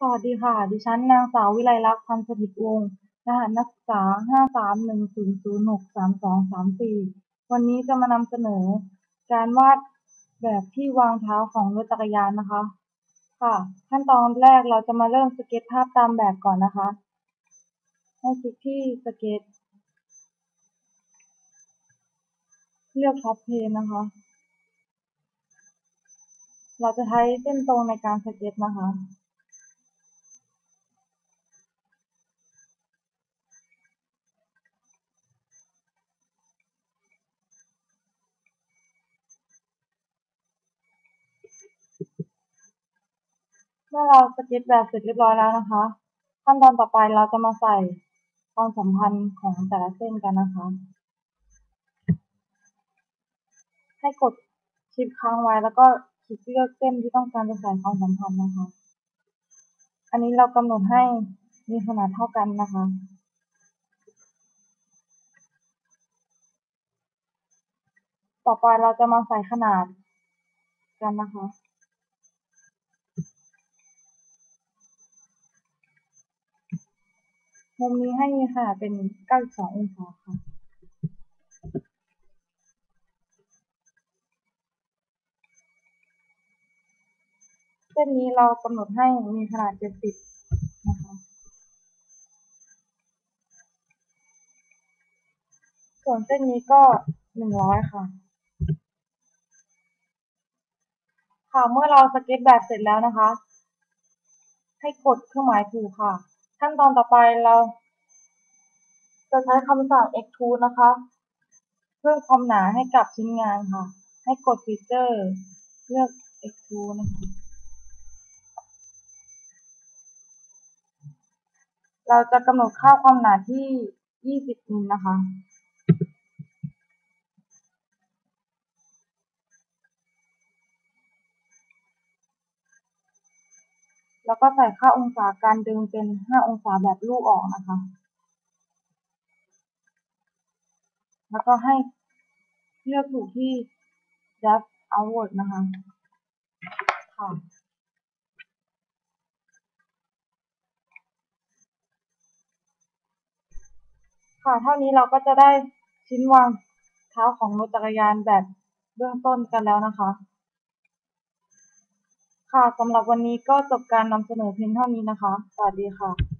สวัสดีค่ะ ดิฉันนางสาววิไลลักษณ์ พันธ์สถิตวงศ์ รหัสนักศึกษาห้าสามหนึ่งศูนย์ศูนย์หกสามสองสามสี่วันนี้จะมานำเสนอ การวาดแบบที่วางเท้าของรถจักรยานนะคะ ค่ะ ขั้นตอนแรกเราจะมาเริ่มสเก็ตภาพตามแบบก่อนนะคะ ให้คลิกที่สเก็ต เลือกท็อปเพนนะคะ เราจะใช้เส้นตรงในการสเก็ตนะคะ มื่อเราสเก็ตแบบเสร็จเรียบร้อยแล้วนะคะ ขั้นตอนต่อไปเราจะมาใส่ความสัมพันธ์ของแต่ละเส้นกันนะคะ ให้กดชิปค้างไว้แล้วก็คลิกเลือกเส้นที่ต้องการจะใส่ความสัมพันธ์นะคะ อันนี้เรากำหนดให้มีขนาดเท่ากันนะคะต่อไปเราจะมาใส่ขนาดกันนะคะ มุมนี้ให้มีขนาดเป็น 92 องศาค่ะ เส้นนี้เรากำหนดให้มีขนาด 70 นะคะ ส่วนเส้นนี้ก็ 100 ค่ะค่ะเมื่อเราสเก็ตแบบเสร็จแล้วนะคะ ให้กดเครื่องหมายถูกค่ะ ขั้นตอนต่อไปเรา จะใช้คำสั่ง extrude นะคะ เพิ่มความหนาให้กับชิ้นงานค่ะ ให้กดฟีเจอร์เลือก extrude นะคะเราจะกำหนดค่าความหนาที่ 20มิลนะคะ แล้วก็ใส่ค่าองศาการดึงเป็น5องศาแบบลูกออกนะคะ แล้วก็ให้เลือกถูกที่ draft outward นะคะค่ะค่ะเท่านี้เราก็จะได้ชิ้นวางเท้าของรถจักรยานแบบเบื้องต้นกันแล้วนะคะ ค่ะ สำหรับวันนี้ก็จบการนำเสนอเพียงเท่านี้นะคะ สวัสดีค่ะ